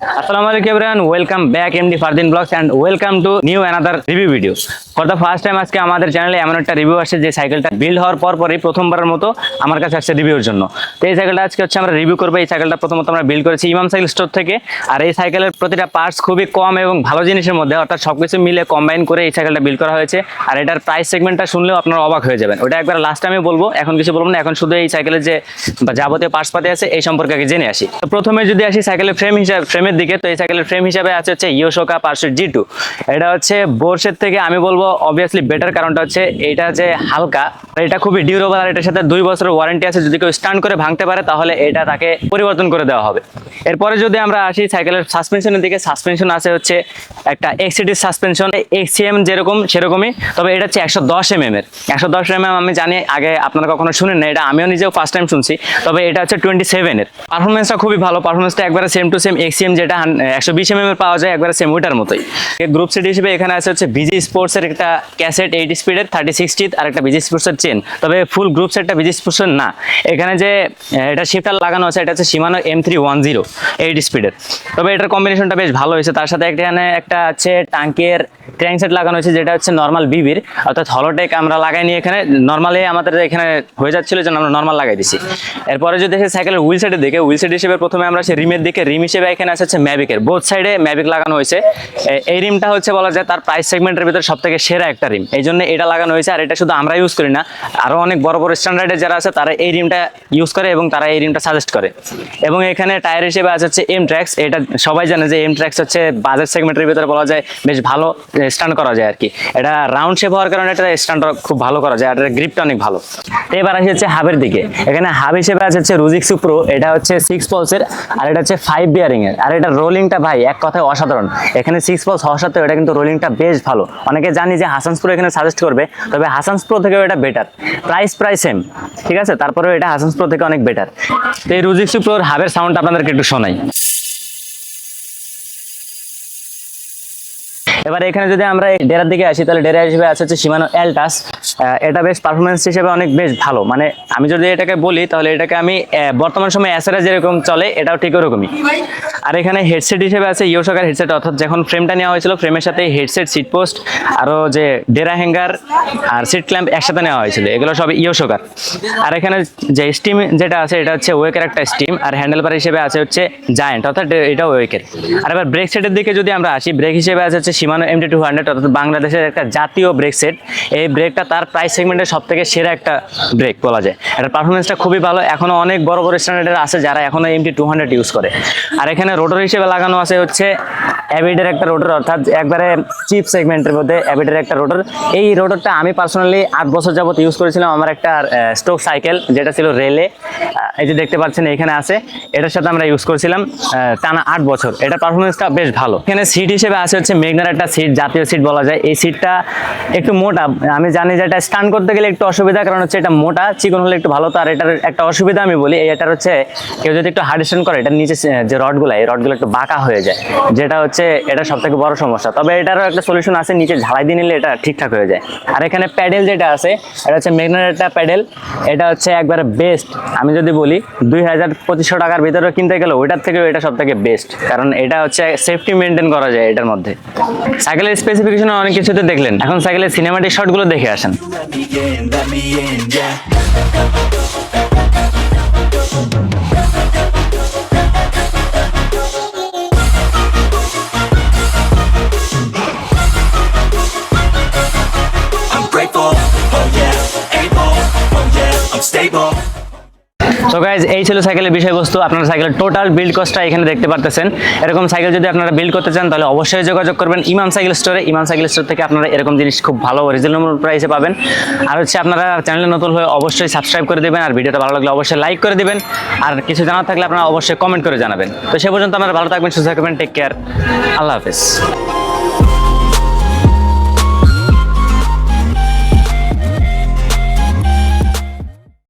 Assalamu alaikum everyone, welcome back MD Fardin Vlogs and welcome to new another review video. For the first time আজকে আমাদের চ্যানেলে এমন একটা review আসছে যে সাইকেলটা বিল্ড হওয়ার পর পরই প্রথমবারের মতো আমার কাছে আসছে রিভিউর জন্য। তো এই সাইকেলটা আজকে হচ্ছে আমরা রিভিউ করব। এই সাইকেলটা প্রথমত আমরা বিল্ড করেছি ইমাম সাইকেল স্টোর থেকে। আর এই সাইকেলের প্রতিটা পার্টস খুবই কম এবং ভালো জিনিসের মধ্যে, অর্থাৎ সবকিছু মিলে কম্বাইন করে এই সাইকেলটা বিল্ড করা হয়েছে। আর এটার প্রাইস সেগমেন্টটা শুনলেও আপনারা অবাক হয়ে যাবেন। ওটা একবার লাস্ট টাইমে বলব, এখন কিছু বলব না। এখন শুধু এই সাইকেলের যে যাবতীয় পার্টস পাতি আছে, এই সম্পর্কে আগে জেনে আসি। তো প্রথমে যদি আসি সাইকেলের ফ্রেম হিসাবে ফ্রেমের দিকে, তো এই সাইকেলের ফ্রেম হিসাবে আছে হচ্ছে ইয়োশোকা পার্সের জি টু এটা হচ্ছে বোর্সের থেকে আমি বলব অবভিয়াসলি বেটার কারণটা হচ্ছে এটা যে হালকা এটা খুবই ডিউরেবল আর এটার সাথে দুই বছরের ওয়ারেন্টি আছে। যদি কেউ স্টান্ড করে ভাঙতে পারে, তাহলে এটা তাকে পরিবর্তন করে দেওয়া হবে। এরপরে যদি আমরা আসি সাইকেলের সাসপেনশনের দিকে সাসপেনশন আছে হচ্ছে একটা এক্সিডি সাসপেনশন এক্সিএম যেরকম, সেরকমই, তবে এটা হচ্ছে একশো দশ এম এম এর। একশো দশ এম এম আমি জানি, আগে আপনারা কখনো শুনেন না এটা আমিও নিজেও ফার্স্ট টাইম শুনছি। তবে এটা হচ্ছে টোয়েন্টি সেভেনের পারফরমেন্সটা খুবই ভালো পারফরমেন্সটা একবারে সেম টু সেম এক্সিএম যেটা একশো বিশ এম এম এর পাওয়া যায়, একবারে সেম ওইটার মতোই। গ্রুপ সেট হিসেবে এখানে আছে হচ্ছে বিজি স্পোর্টসের একটা ক্যাসেট এইট স্পিডের থার্টি সিক্সটি আর একটা বিজি স্পোর্টসের চেন তবে ফুল গ্রুপ সেটটা বিজি স্পোর্টসের না। এখানে যে এটা শিফটার লাগানো আছে, এটা হচ্ছে Shimano M three one zero eight স্পিডের তবে এটার কম্বিনেশনটা বেশ ভালো হয়েছে। তার সাথে এখানে একটা আছে টাঙ্কের ট্র্যাং সেট লাগানো হয়েছে, যেটা হচ্ছে নর্মাল বিবির অর্থাৎ হলোটেক আমরা লাগাই নিয়ে এখানে। নর্মালি আমাদের এখানে হয়ে যাচ্ছিল যেন আমরা নর্মাল লাগাই দিছি। এরপরে যদি দেখি সাইকেলের হুইল সেটের দিকে হুইল সেট হিসেবে প্রথমে আমরা সে রিমের দিকে, রিম হিসেবে এখানে আছে হচ্ছে ম্যাভিকের বোথ সাইডে ম্যাভিক লাগানো হয়েছে। এই রিমটা হচ্ছে বলা যায় তার প্রাইস সেগমেন্টের ভিতরে সব থেকে সেরা একটা রিম। এই জন্য এটা লাগানো হয়েছে আর এটা শুধু আমরা ইউজ করি না আরও অনেক বড় বড় স্ট্যান্ডার্ডের যারা আছে, তারা এই রিমটা ইউজ করে এবং তারা এই রিমটা সাজেস্ট করে। এবং এখানে টায়ার হিসেবে আছে হচ্ছে এম ট্র্যাক্স এটা সবাই জানে যে এম ট্র্যাক্স হচ্ছে বাজার সেগমেন্টের ভিতরে বলা যায়, বেশ ভালো স্ট্যান্ড করা যায় আর কি এটা রাউন্ড শেপ হওয়ার কারণে এটা স্ট্যান্ডটা খুব ভালো করা যায়, আর এটার গ্রিপটা অনেক ভালো। এবার আসি হচ্ছে হাবের দিকে। এখানে হাব হিসেবে আছে হচ্ছে রুজিক সুপ্রো এটা হচ্ছে সিক্স পলসের আর এটা হচ্ছে ফাইভ বিয়ারিং এর। আর এটা রোলিংটা ভাই, এক কথায় অসাধারণ। এখানে সিক্স পলস হওয়ার সাথেও এটা কিন্তু রোলিংটা বেশ ভালো। অনেকে জানি যে হাসানসপুর এখানে সাজেস্ট করবে, তবে হাসানসপুর থেকেও এটা বেটার প্রাইস প্রাইস সেম ঠিক আছে? তারপরেও এটা হাসানসপুর থেকে অনেক বেটার তো এই রুজিক সুপ্রোর হাবের সাউন্ড আপনাদেরকে একটু শোনাই। এবার এখানে যদি আমরা ডেরার দিকে আসি, তাহলে ডেরা হিসেবে আছে হচ্ছে সীমানো এলটাস এটা বেশ পারফরমেন্স হিসেবে অনেক বেশ ভালো। মানে আমি যদি এটাকে বলি, তাহলে এটাকে আমি বর্তমান সময়ে অ্যাসেরা যেরকম চলে, এটাও ঠিক ওরকমই। আর এখানে হেডসেট হিসেবে আছে ইয়োশাকার হেডসেট অর্থাৎ যখন ফ্রেমটা নেওয়া হয়েছিল ফ্রেমের সাথে হেডসেট সিট পোস্ট আরও যে ডেরা হ্যাঙ্গার আর সিট ক্ল্যাম্প একসাথে নেওয়া হয়েছিল। এগুলো সব ইয়োশাকার আর এখানে যে স্টিম যেটা আছে, এটা হচ্ছে ওয়েকের একটা স্টিম আর হ্যান্ডেল বার হিসেবে আছে হচ্ছে জায়েন্ট অর্থাৎ এটা ওয়েকের আর এবার ব্রেক সেটের দিকে যদি আমরা আসি ব্রেক হিসেবে আছে হচ্ছে সীমানো এমটি টু হান্ড্রেড অর্থাৎ বাংলাদেশের একটা জাতীয় ব্রেক সেট এই ব্রেকটা তার প্রাইস সেগমেন্টের সব থেকে সেরা একটা ব্রেক বলা যায়। এটার পারফরমেন্সটা খুবই ভালো। এখনও অনেক বড় বড় স্ট্যান্ডার্ডের আছে যারা এখনও এমটি টু হান্ড্রেড ইউজ করে। আর এখানে রোটর হিসেবে লাগানো আছে হচ্ছে অ্যাবিডের একটা রোটর অর্থাৎ একবারে চিপ সেগমেন্টের মধ্যে অ্যাবিডের একটা রোটর এই রোটরটা আমি পার্সোনালি আট বছর যাবত ইউজ করেছিলাম আমার একটা স্টোক সাইকেল যেটা ছিল রেলে এই যে দেখতে পাচ্ছেন এখানে আছে, এটার সাথে আমরা ইউজ করেছিলাম টানা আট বছর। এটা পারফরমেন্সটা বেশ ভালো। এখানে সিট হিসেবে আছে হচ্ছে মেঘনার একটা সিট জাতীয় সিট বলা যায়। এই সিটটা একটু মোটা। আমি জানি যে এটা স্টান করতে গেলে একটু অসুবিধা, কারণ হচ্ছে এটা মোটা, চিকন হলে একটু ভালো। তো আর এটার একটা অসুবিধা আমি বলি, এটার হচ্ছে কেউ যদি একটু হার্ড স্ট্যান্ড করে, এটার নিচে যে রডগুলো এই রডগুলো একটু বাঁকা হয়ে যায়। যেটা হচ্ছে এটা সব থেকে বড় সমস্যা। তবে এটারও একটা সলিউশন আছে, নিচে ঝালাই দিয়ে নিলে এটা ঠিকঠাক হয়ে যায়। আর এখানে প্যাডেল যেটা আছে, এটা হচ্ছে মেঘনার প্যাডেল এটা হচ্ছে একবারে বেস্ট আমি যদি বলি, দুই হাজার পঁচিশশো টাকার ভিতরে কিনতে গেলে ওইটার থেকেও এটা সব থেকে বেস্ট কারণ এটা হচ্ছে সেফটি মেনটেন করা যায় এটার মধ্যে। সাইকেলের স্পেসিফিকেশন অনেক কিছুতে দেখলেন। এখন সাইকেলের সিনেমাটিক শটগুলো দেখে আসেন। Stable. তো গাইজ এই ছিল সাইকেলের বিষয়বস্তু। আপনারা সাইকেলের টোটাল বিল্ড কস্টটা এখানে দেখতে পারতেছেন। এরকম সাইকেল যদি আপনারা বিল্ড করতে চান, তাহলে অবশ্যই যোগাযোগ করবেন ইমাম সাইকেল স্টোরে ইমাম সাইকেল স্টোর থেকে আপনারা এরকম জিনিস খুব ভালো রিজনেবল প্রাইসে পাবেন। আর হচ্ছে আপনারা চ্যানেলে নতুন হয়ে অবশ্যই সাবস্ক্রাইব করে দেবেন। আর ভিডিওটা ভালো লাগলে অবশ্যই লাইক করে দেবেন। আর কিছু জানার থাকলে আপনারা অবশ্যই কমেন্ট করে জানাবেন। তো সে পর্যন্ত আপনারা ভালো থাকবেন, সুস্থ থাকবেন টেক কেয়ার আল্লাহ হাফিজ।